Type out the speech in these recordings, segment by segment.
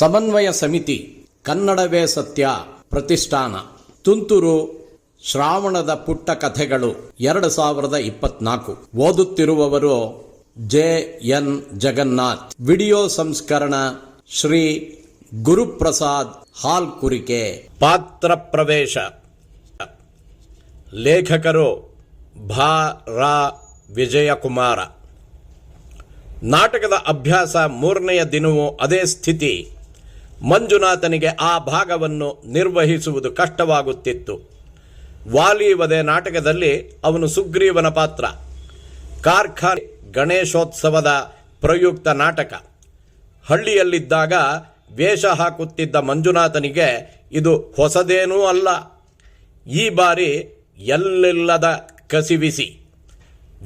ಸಮನ್ವಯ ಸಮಿತಿ ಕನ್ನಡವೇ ಸತ್ಯ ಪ್ರತಿಷ್ಠಾನ. ತುಂತುರು ಶ್ರಾವಣದ ಪುಟ್ಟ ಕಥೆಗಳು ಎರಡು ಸಾವಿರದ ಇಪ್ಪತ್ನಾಲ್ಕು. ಓದುತ್ತಿರುವವರು ಜೆ ಎನ್ ಜಗನ್ನಾಥ್. ವಿಡಿಯೋ ಸಂಸ್ಕರಣ ಶ್ರೀ ಗುರುಪ್ರಸಾದ್ ಹಾಲ್ ಕುರಿಕೆ ಪಾತ್ರ ಪ್ರವೇಶ. ಲೇಖಕರು ಭಾ ರಾ ವಿಜಯಕುಮಾರ. ನಾಟಕದ ಅಭ್ಯಾಸ ಮೂರನೆಯ ದಿನವೂ ಅದೇ ಸ್ಥಿತಿ. ಮಂಜುನಾಥನಿಗೆ ಆ ಭಾಗವನ್ನು ನಿರ್ವಹಿಸುವುದು ಕಷ್ಟವಾಗುತ್ತಿತ್ತು. ವಾಲಿವದೆ ನಾಟಕದಲ್ಲಿ ಅವನು ಸುಗ್ರೀವನ ಪಾತ್ರ. ಕಾರ್ಖಾನೆ ಗಣೇಶೋತ್ಸವದ ಪ್ರಯುಕ್ತ ನಾಟಕ. ಹಳ್ಳಿಯಲ್ಲಿದ್ದಾಗ ವೇಷ ಹಾಕುತ್ತಿದ್ದ ಮಂಜುನಾಥನಿಗೆ ಇದು ಹೊಸದೇನೂ ಅಲ್ಲ. ಈ ಬಾರಿ ಎಲ್ಲೆಲ್ಲದ ಕಸಿವಿಸಿ.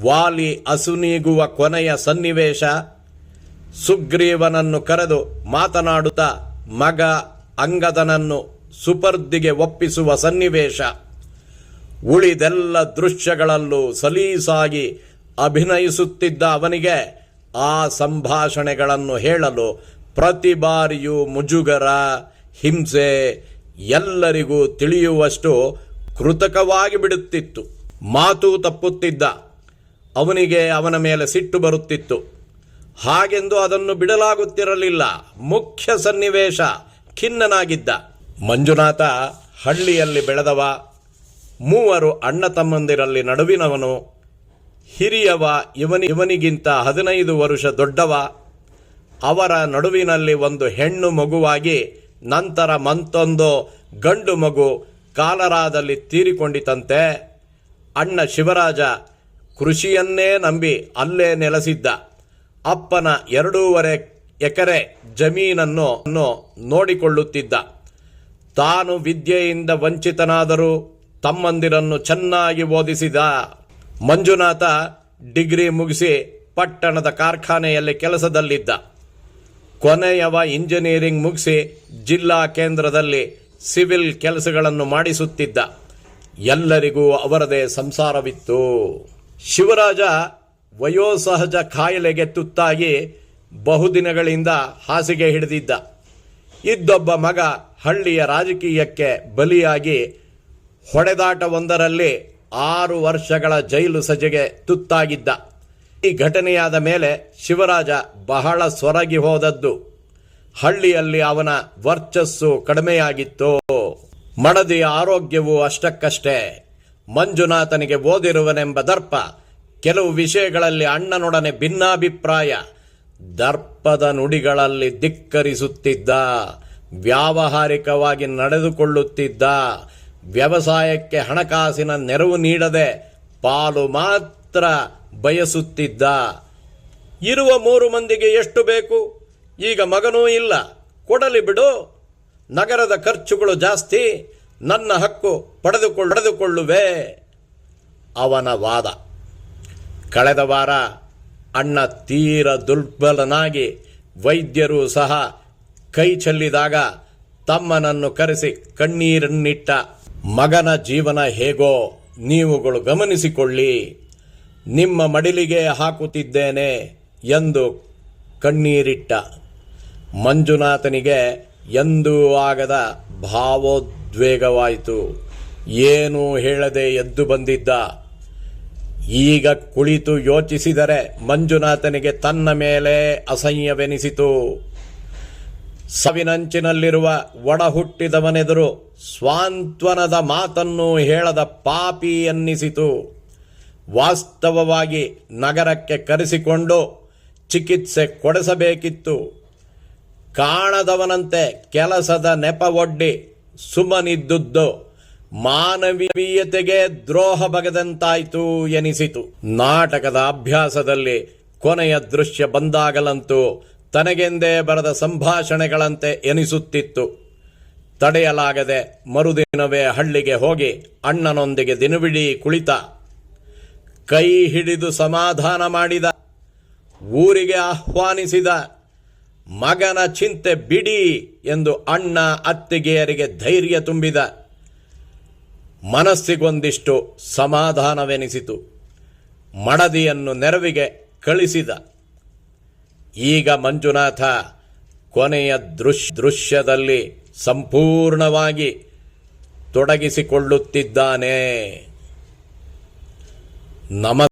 ವಾಲಿ ಅಸುನೀಗುವ ಕೊನೆಯ ಸನ್ನಿವೇಶ. ಸುಗ್ರೀವನನ್ನು ಕರೆದು ಮಾತನಾಡುತ್ತಾ ಮಗ ಅಂಗದನನ್ನು ಸುಪರ್ದಿಗೆ ಒಪ್ಪಿಸುವ ಸನ್ನಿವೇಶ. ಉಳಿದೆಲ್ಲ ದೃಶ್ಯಗಳಲ್ಲೂ ಸಲೀಸಾಗಿ ಅಭಿನಯಿಸುತ್ತಿದ್ದ ಅವನಿಗೆ ಆ ಸಂಭಾಷಣೆಗಳನ್ನು ಹೇಳಲು ಪ್ರತಿ ಬಾರಿಯೂ ಮುಜುಗರ, ಹಿಂಸೆ ಎಲ್ಲರಿಗೂ ತಿಳಿಯುವಷ್ಟು ಕೃತಕವಾಗಿ ಬಿಡುತ್ತಿತ್ತು. ಮಾತು ತಪ್ಪುತ್ತಿದ್ದ. ಅವನಿಗೆ ಅವನ ಮೇಲೆ ಸಿಟ್ಟು ಬರುತ್ತಿತ್ತು. ಹಾಗೆಂದು ಅದನ್ನು ಬಿಡಲಾಗುತ್ತಿರಲಿಲ್ಲ. ಮುಖ್ಯ ಸನ್ನಿವೇಶ ಖಿನ್ನನಾಗಿದ್ದ. ಮಂಜುನಾಥ ಹಳ್ಳಿಯಲ್ಲಿ ಬೆಳೆದವ. ಮೂವರು ಅಣ್ಣ ತಮ್ಮಂದಿರಲ್ಲಿ ನಡುವಿನವನು. ಹಿರಿಯವ ಇವನಿ, ಇವನಿಗಿಂತ ಹದಿನೈದು ವರುಷ ದೊಡ್ಡವ. ಅವರ ನಡುವಿನಲ್ಲಿ ಒಂದು ಹೆಣ್ಣು ಮಗುವಾಗಿ ನಂತರ ಮತ್ತೊಂದು ಗಂಡು ಮಗು ಕಾಲರಾದಲ್ಲಿ ತೀರಿಕೊಂಡಿತಂತೆ. ಅಣ್ಣ ಶಿವರಾಜ ಕೃಷಿಯನ್ನೇ ನಂಬಿ ಅಲ್ಲೇ ನೆಲೆಸಿದ್ದ. ಅಪ್ಪನ ಎರಡೂವರೆ ಎಕರೆ ಜಮೀನನ್ನು ನೋಡಿಕೊಳ್ಳುತ್ತಿದ್ದ. ತಾನು ವಿದ್ಯೆಯಿಂದ ವಂಚಿತನಾದರೂ ತಮ್ಮಂದಿರನ್ನು ಚೆನ್ನಾಗಿ ಓದಿಸಿದ. ಮಂಜುನಾಥ ಡಿಗ್ರಿ ಮುಗಿಸಿ ಪಟ್ಟಣದ ಕಾರ್ಖಾನೆಯಲ್ಲಿ ಕೆಲಸದಲ್ಲಿದ್ದ. ಕೊನೆಯವ ಇಂಜಿನಿಯರಿಂಗ್ ಮುಗಿಸಿ ಜಿಲ್ಲಾ ಕೇಂದ್ರದಲ್ಲಿ ಸಿವಿಲ್ ಕೆಲಸಗಳನ್ನು ಮಾಡಿಸುತ್ತಿದ್ದ. ಎಲ್ಲರಿಗೂ ಅವರದೇ ಸಂಸಾರವಿತ್ತು. ಶಿವರಾಜ ವಯೋಸಹಜ ಕಾಯಿಲೆಗೆ ತುತ್ತಾಗಿ ಬಹುದಿನಗಳಿಂದ ಹಾಸಿಗೆ ಹಿಡಿದಿದ್ದ. ಇದ್ದೊಬ್ಬ ಮಗ ಹಳ್ಳಿಯ ರಾಜಕೀಯಕ್ಕೆ ಬಲಿಯಾಗಿ ಹೊಡೆದಾಟವೊಂದರಲ್ಲಿ ಆರು ವರ್ಷಗಳ ಜೈಲು ಸಜೆಗೆ ತುತ್ತಾಗಿದ್ದ. ಈ ಘಟನೆಯಾದ ಮೇಲೆ ಶಿವರಾಜ ಬಹಳ ಸೊರಗಿ ಹೋದದ್ದು. ಹಳ್ಳಿಯಲ್ಲಿ ಅವನ ವರ್ಚಸ್ಸು ಕಡಿಮೆಯಾಗಿತ್ತು. ಮಡದಿಯ ಆರೋಗ್ಯವು ಅಷ್ಟಕ್ಕಷ್ಟೇ. ಮಂಜುನಾಥನಿಗೆ ಓದಿರುವನೆಂಬ ದರ್ಪ ಕೆಲವು ವಿಷಯಗಳಲ್ಲಿ ಅಣ್ಣನೊಡನೆ ಭಿನ್ನಾಭಿಪ್ರಾಯ. ದರ್ಪದ ನುಡಿಗಳಲ್ಲಿ ಧಿಕ್ಕರಿಸುತ್ತಿದ್ದ, ವ್ಯಾವಹಾರಿಕವಾಗಿ ನಡೆದುಕೊಳ್ಳುತ್ತಿದ್ದ, ವ್ಯವಸಾಯಕ್ಕೆ ಹಣಕಾಸಿನ ನೆರವು ನೀಡದೆ ಪಾಲು ಮಾತ್ರ ಬಯಸುತ್ತಿದ್ದ. ಇರುವ ಮೂರು ಮಂದಿಗೆ ಎಷ್ಟು ಬೇಕು? ಈಗ ಮಗನೂ ಇಲ್ಲ. ಕೊಡಲಿ ಬಿಡು. ನಗರದ ಖರ್ಚುಗಳು ಜಾಸ್ತಿ. ನನ್ನ ಹಕ್ಕು ಪಡೆದುಕೊಳ್ಳ, ಪಡೆದುಕೊಳ್ಳುವೆ. ಅವನ ವಾದ. ಕಳೆದ ವಾರ ಅಣ್ಣ ತೀರ ದುರ್ಬಲನಾಗಿ ವೈದ್ಯರು ಸಹ ಕೈ ಚೆಲ್ಲಿದಾಗ ತಮ್ಮನನ್ನು ಕರೆಸಿ ಕಣ್ಣೀರನ್ನಿಟ್ಟ ಮಗನ ಜೀವನ ಹೇಗೋ ನೀವುಗಳು ಗಮನಿಸಿಕೊಳ್ಳಿ. ನಿಮ್ಮ ಮಡಿಲಿಗೆ ಹಾಕುತ್ತಿದ್ದೇನೆ ಎಂದು ಕಣ್ಣೀರಿಟ್ಟ. ಮಂಜುನಾಥನಿಗೆ ಎಂದೂ ಆಗದ ಭಾವೋದ್ವೇಗವಾಯಿತು. ಏನೂ ಹೇಳದೆ ಎದ್ದು ಬಂದಿದ್ದ ಈಗ ಕುಳಿತು ಯೋಚಿಸಿದರೆ ಮಂಜುನಾಥನಿಗೆ ತನ್ನ ಮೇಲೆ ಅಸಹ್ಯವೆನಿಸಿತು. ಸವಿನಂಚಿನಲ್ಲಿರುವ ಒಡ ಹುಟ್ಟಿದವನೆದುರು ಸ್ವಾಂತ್ವನದ ಮಾತನ್ನು ಹೇಳದ ಪಾಪಿ ಅನ್ನಿಸಿತು ವಾಸ್ತವವಾಗಿ ನಗರಕ್ಕೆ ಕರೆಸಿಕೊಂಡು ಚಿಕಿತ್ಸೆ ಕೊಡಿಸಬೇಕಿತ್ತು. ಕಾಣದವನಂತೆ ಕೆಲಸದ ನೆಪವೊಡ್ಡಿ ಸುಮ್ಮನಿದ್ದುದ್ದು ಮಾನವೀಯತೆಗೆ ದ್ರೋಹ ಬಗೆದಂತಾಯ್ತು ಎನಿಸಿತು. ನಾಟಕದ ಅಭ್ಯಾಸದಲ್ಲಿ ಕೊನೆಯ ದೃಶ್ಯ ಬಂದಾಗಲಂತೂ ತನಗೆಂದೇ ಬರೆದ ಸಂಭಾಷಣೆಗಳಂತೆ ಎನಿಸುತ್ತಿತ್ತು. ತಡೆಯಲಾಗದೆ ಮರುದಿನವೇ ಹಳ್ಳಿಗೆ ಹೋಗಿ ಅಣ್ಣನೊಂದಿಗೆ ದಿನವಿಡೀ ಕುಳಿತ. ಕೈ ಹಿಡಿದು ಸಮಾಧಾನ ಮಾಡಿದ. ಊರಿಗೆ ಆಹ್ವಾನಿಸಿದ. ಮಗನ ಚಿಂತೆ ಬಿಡಿ ಎಂದು ಅಣ್ಣ ಅತ್ತಿಗೆಯರಿಗೆ ಧೈರ್ಯ ತುಂಬಿದ. ಮನಸ್ಸಿಗೊಂದಿಷ್ಟು ಸಮಾಧಾನವೆನಿಸಿತು. ಮಡದಿಯನ್ನು ನೆರವಿಗೆ ಕಳಿಸಿದ. ಈಗ ಮಂಜುನಾಥ ಕೊನೆಯ ದೃಶ್ ದೃಶ್ಯದಲ್ಲಿ ಸಂಪೂರ್ಣವಾಗಿ ತೊಡಗಿಸಿಕೊಳ್ಳುತ್ತಿದ್ದಾನೆ. ನಮ